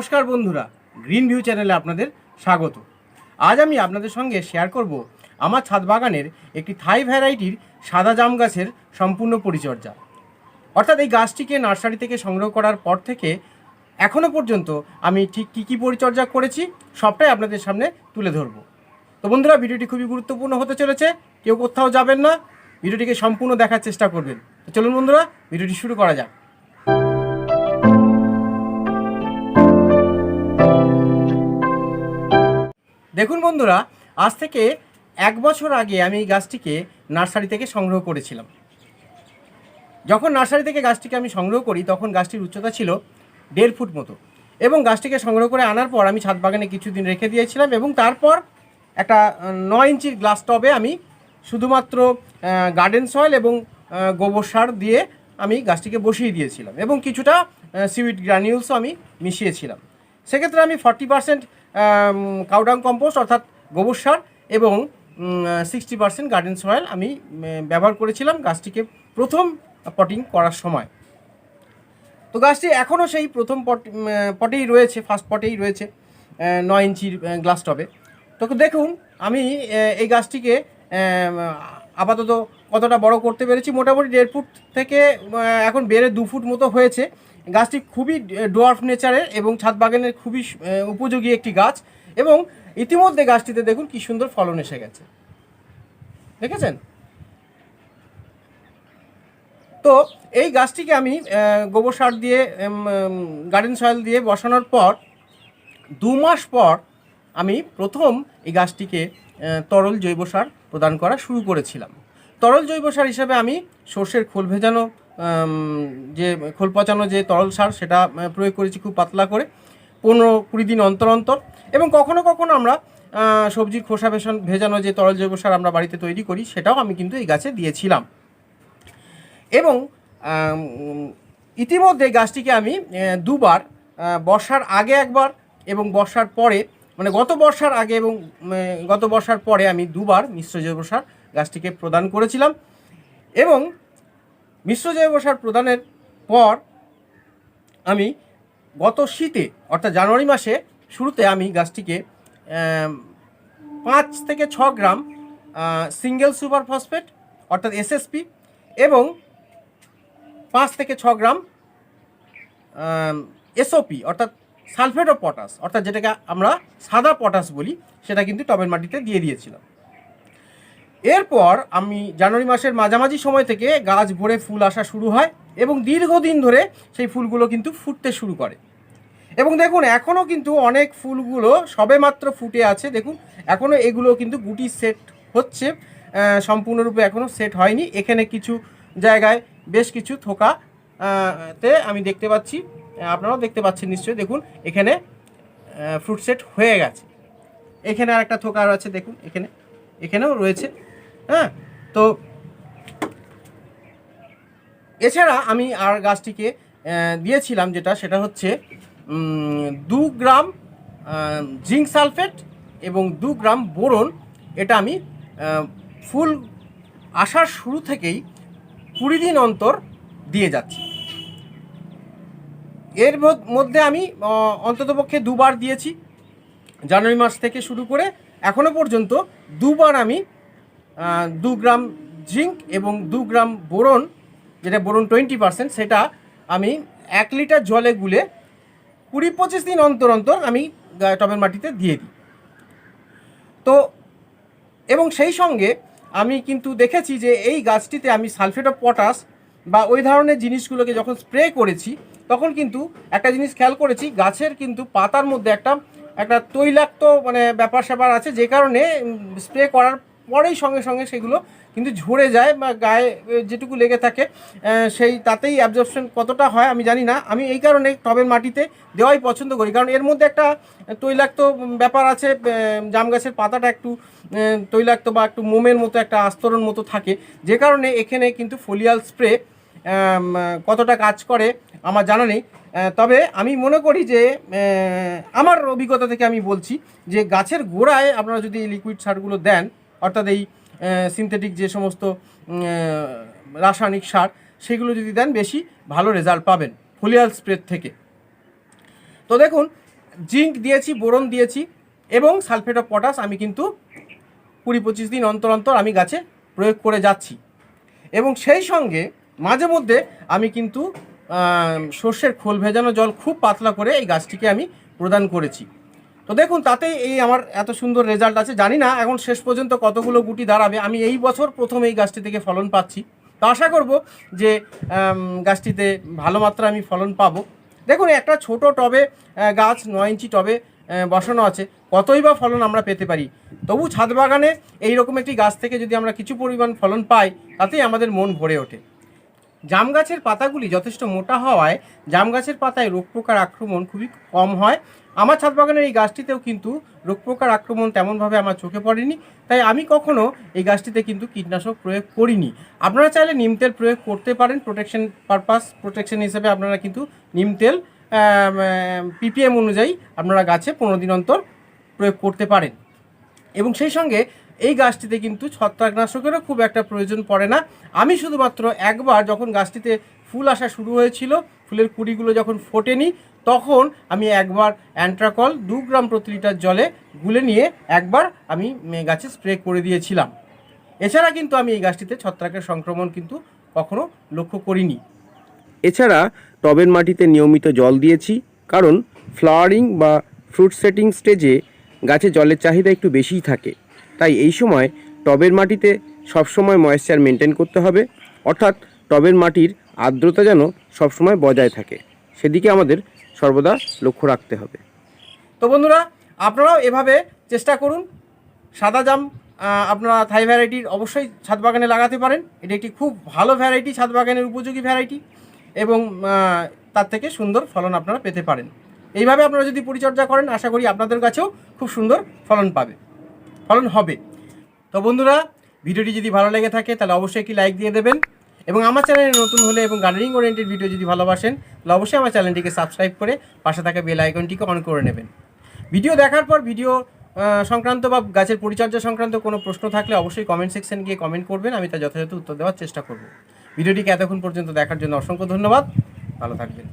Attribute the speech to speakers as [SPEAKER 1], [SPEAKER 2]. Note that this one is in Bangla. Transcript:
[SPEAKER 1] নমস্কার বন্ধুরা গ্রিন ভিউ চ্যানেলে আপনাদের স্বাগত। আজ আমি আপনাদের সঙ্গে শেয়ার করব আমার ছাদ বাগানের একটি থাই ভ্যারাইটির সাদা জাম গাছের সম্পূর্ণ পরিচর্যা। অর্থাৎ এই গাছটিকে নার্সারি থেকে সংগ্রহ করার পর থেকে এখনও পর্যন্ত আমি ঠিক কী কী পরিচর্যা করেছি, সবটাই আপনাদের সামনে তুলে ধরব। তো বন্ধুরা, ভিডিওটি খুবই গুরুত্বপূর্ণ হতে চলেছে, কেউ কোথাও যাবেন না, ভিডিওটিকে সম্পূর্ণ দেখার চেষ্টা করবেন। চলুন বন্ধুরা, ভিডিওটি শুরু করা যাক। দেখুন বন্ধুরা, আজ থেকে এক বছর আগে আমি এই গাছটিকে নার্সারি থেকে সংগ্রহ করেছিলাম। যখন নার্সারি থেকে গাছটিকে আমি সংগ্রহ করি, তখন গাছটির উচ্চতা ছিল দেড় ফুট মতো এবং গাছটিকে সংগ্রহ করে আনার পর আমি ছাদ বাগানে কিছুদিন রেখে দিয়েছিলাম এবং তারপর একটা নয় ইঞ্চির গ্লাস টবে আমি শুধুমাত্র গার্ডেন সয়েল এবং গোবর সার দিয়ে আমি গাছটিকে বসিয়ে দিয়েছিলাম এবং কিছুটা সিউইড গ্রানিউলসও আমি মিশিয়েছিলাম। সেক্ষেত্রে আমি ফর্টি পার্সেন্ট কাউডাং কম্পোস্ট অর্থাৎ গোবর সার এবং সিক্সটি পার্সেন্ট গার্ডেন সয়েল আমি ব্যবহার করেছিলাম গাছটিকে প্রথম পটিং করার সময়। তো গাছটি এখনও সেই প্রথম পট পটেই রয়েছে ফার্স্ট পটেই রয়েছে নয় ইঞ্চির গ্লাস টবে তো দেখুন, আমি এই গাছটিকে আপাতত কতটা বড় করতে পেরেছি, মোটামুটি দেড় ফুট থেকে এখন বেড়ে দু ফুট মতো হয়েছে। গাছটি খুবই ডোয়ার্ফ নেচারের এবং ছাদ বাগানের খুবই উপযোগী একটি গাছ এবং ইতিমধ্যে গাছটিতে দেখুন কি সুন্দর ফলন এসে গেছে। দেখেছেন? তো এই গাছটিকে আমি গোবর সার দিয়ে গার্ডেন সয়েল দিয়ে বসানোর পর দু মাস পর আমি প্রথম এই গাছটিকে তরল জৈব সার প্রদান করা শুরু করেছিলাম। তরল জৈব সার হিসাবে আমি সর্ষের খোল ভেজানো যে খোল পচানো যে তরল সার, সেটা প্রয়োগ করেছি খুব পাতলা করে, পনেরো কুড়ি দিন অন্তর অন্তর। এবং কখনো কখনো আমরা সবজির খোসা ভেষণ ভেজানো যে তরল জৈব সার আমরা বাড়িতে তৈরি করি, সেটাও আমি কিন্তু এই গাছে দিয়েছিলাম। এবং ইতিমধ্যে গাছটিকে আমি দুবার বর্ষার আগে একবার এবং বর্ষার পরে মানে গত বর্ষার আগে এবং গত বর্ষার পরে আমি দুবার মিশ্র জৈব সার গাছটিকে প্রদান করেছিলাম। এবং মিশ্র জৈব সার প্রদানের পর আমি গত শীতে, অর্থাৎ জানুয়ারি মাসে, শুরুতে আমি গাছটিকে পাঁচ থেকে ছ গ্রাম সিঙ্গেল সুপার ফসফেট অর্থাৎ এসএসপি এবং পাঁচ থেকে ছ গ্রাম এসওপি অর্থাৎ সালফেট অফ পটাশ, অর্থাৎ যেটাকে আমরা সাদা পটাশ বলি, সেটা কিন্তু টবের মাটিতে দিয়ে দিয়েছিলাম। এরপর আমি জানুয়ারি মাসের মাঝামাঝি সময় থেকে গাছ ভরে ফুল আসা শুরু হয় এবং দীর্ঘদিন ধরে সেই ফুলগুলো কিন্তু ফুটতে শুরু করে। এবং দেখুন, এখনও কিন্তু অনেক ফুলগুলো সবেমাত্র ফুটে আছে। দেখুন, এখনও এগুলো কিন্তু গুটি সেট হচ্ছে সম্পূর্ণরূপে এখনও সেট হয়নি। এখানে কিছু জায়গায় বেশ কিছু থোকা তে আমি দেখতে পাচ্ছি, আপনারাও দেখতে পাচ্ছেন নিশ্চয়ই। দেখুন, এখানে ফ্রুট সেট হয়ে গেছে। এখানে আর একটা থোকা আছে দেখুন, এখানে, এখানেও রয়েছে। হ্যাঁ? তো এছাড়া আমি আর গাছটিকে দিয়েছিলাম যেটা, সেটা হচ্ছে দু গ্রাম জিঙ্ক সালফেট এবং দু গ্রাম বোরন। এটা আমি ফুল আসার শুরু থেকেই কুড়ি দিন অন্তর দিয়ে যাচ্ছি। এর মধ্য- আমি অন্ততপক্ষে দুবার দিয়েছি। জানুয়ারি মাস থেকে শুরু করে এখনও পর্যন্ত দুবার আমি দু গ্রাম জিঙ্ক এবং দু গ্রাম বোরন, যেটা বোরন টোয়েন্টি পার্সেন্ট সেটা আমি এক লিটার জলে গুলে কুড়ি পঁচিশ দিন অন্তর অন্তর আমি টবের মাটিতে দিয়ে দিই। তো, এবং সেই সঙ্গে আমি কিন্তু দেখেছি যে এই গাছটিতে আমি সালফেট অফ পটাশ বা ওই ধরনের জিনিসগুলোকে যখন স্প্রে করেছি, তখন কিন্তু একটা জিনিস খেয়াল করেছি, গাছের কিন্তু পাতার মধ্যে একটা একটা তৈলাক্ত মানে ব্যাপার স্যাপার আছে, যে কারণে স্প্রে করার পরেই সঙ্গে সঙ্গে সেগুলো কিন্তু ঝরে যায় বা গায়ে যেটুকু লেগে থাকে সেই তাতেই অ্যাবজর্পশন কতটা হয় আমি জানি না। আমি এই কারণে টবের মাটিতে দেওয়াই পছন্দ করি। কারণ এর মধ্যে একটা তৈলাক্ত ব্যাপার আছে জাম গাছের পাতাটা একটু তৈলাক্ত বা একটু মোমের মতো একটা আস্তরণ মতো থাকে। যে কারণে এখানে কিন্তু ফোলিয়াল স্প্রে কতটা কাজ করে আমার জানা নেই। তবে আমি মনে করি যে আমার অভিজ্ঞতা থেকে আমি বলছি যে গাছের গোড়ায় আপনারা যদি লিকুইড সারগুলো দেন অর্থাৎ এই সিনথেটিক যে সমস্ত রাসায়নিক সার, সেগুলো যদি দেন বেশি ভালো রেজাল্ট পাবেন ফোলিয়াল স্প্রে থেকে। তো দেখুন, জিঙ্ক দিয়েছি, বোরন দিয়েছি, এবং সালফেট অফ পটাশ আমি কিন্তু কুড়ি পঁচিশ দিন অন্তর অন্তর আমি গাছে প্রয়োগ করে যাচ্ছি। এবং সেই সঙ্গে মাঝে মধ্যে আমি কিন্তু সর্ষের খোল ভেজানো জল খুব পাতলা করে এই গাছটিকে আমি প্রদান করেছি। তো দেখুন, তাতেই এই আমার এত সুন্দর রেজাল্ট আছে। জানি না এখন শেষ পর্যন্ত কতগুলো গুটি দাঁড়াবে। আমি এই বছর প্রথম এই গাছটি থেকে ফলন পাচ্ছি। তো আশা করব যে গাছটিতে ভালো মাত্রা আমি ফলন পাবো। দেখুন, একটা ছোট টবে গাছ, নয় ইঞ্চি টবে বসানো আছে। কতই বা ফলন আমরা পেতে পারি? তবু ছাদ বাগানে এইরকম একটি গাছ থেকে যদি আমরা কিছু পরিমাণ ফলন পাই, তাতেই আমাদের মন ভরে ওঠে। জাম গাছের পাতাগুলি যথেষ্ট মোটা হওয়ায় জাম গাছের পাতায় রোগ পোকার আক্রমণ খুবই কম হয়। আমার ছাদ বাগানের এই গাছটিতেও কিন্তু রোগ পোকার আক্রমণ তেমনভাবে আমার চোখে পড়েনি, তাই আমি কখনও এই গাছটিতে কিন্তু কীটনাশক প্রয়োগ করিনি। আপনারা চাইলে নিম তেল প্রয়োগ করতে পারেন প্রোটেকশন পারপাস প্রোটেকশন হিসেবে আপনারা কিন্তু নিম তেল পিপিএম অনুযায়ী আপনারা গাছে পনেরো দিন অন্তর প্রয়োগ করতে পারেন। এবং সেই সঙ্গে এই গাছটিতে কিন্তু ছত্রাকনাশকেরও খুব একটা প্রয়োজন পড়ে না। আমি শুধুমাত্র একবার যখন গাছটিতে ফুল আসা শুরু হয়েছিল, ফুলের কুড়িগুলো যখন ফোটেনি, তখন আমি একবার অ্যান্ট্রাকল দু গ্রাম প্রতি লিটার জলে গুলে নিয়ে একবার আমি গাছে স্প্রে করে দিয়েছিলাম। এছাড়া কিন্তু আমি এই গাছটিতে ছত্রাকের সংক্রমণ কিন্তু কখনো লক্ষ্য করিনি।
[SPEAKER 2] এছাড়া টবের মাটিতে নিয়মিত জল দিয়েছি, কারণ ফ্লাওয়ারিং বা ফ্রুট সেটিং স্টেজে গাছে জলের চাহিদা একটু বেশিই থাকে। তাই এই সময় টবের মাটিতে সবসময় ময়েশ্চার মেনটেন করতে হবে। অর্থাৎ টবের মাটির আর্দ্রতা যেন সবসময় বজায় থাকে। সেদিকে আমাদের সর্বদা লক্ষ্য রাখতে হবে।
[SPEAKER 1] তো বন্ধুরা, আপনারাও এভাবে চেষ্টা করুন। সাদা জাম আপনারা থাই ভ্যারাইটির অবশ্যই ছাদ বাগানে লাগাতে পারেন। এটি একটি খুব ভালো ভ্যারাইটি ছাদ বাগানের উপযোগী ভ্যারাইটি এবং তার থেকে সুন্দর ফলন আপনারা পেতে পারেন। এইভাবে আপনারা যদি পরিচর্যা করেন, আশা করি আপনাদের কাছেও খুব সুন্দর ফলন পাবে। ফলন হবে। তো বন্ধুরা, ভিডিওটি যদি ভালো লেগে থাকে, তাহলে অবশ্যই একটি লাইক দিয়ে দেবেন এবং আমার চ্যানেলে নতুন হলে এবং গার্ডেনিং ওরিয়েন্টেড ভিডিও যদি ভালোবাসেন, তাহলে অবশ্যই আমার চ্যানেলটিকে সাবস্ক্রাইব করে পাশে থাকা বেল আইকনটিকে অন করে নেবেন। ভিডিও দেখার পর ভিডিও সংক্রান্ত বা গাছের পরিচর্যা সংক্রান্ত কোনো প্রশ্ন থাকলে অবশ্যই কমেন্ট সেকশন গিয়ে কমেন্ট করবেন, আমি তা যথাযথ উত্তর দেওয়ার চেষ্টা করব। ভিডিওটিকে এতক্ষণ পর্যন্ত দেখার জন্য অসংখ্য ধন্যবাদ। ভালো থাকবেন।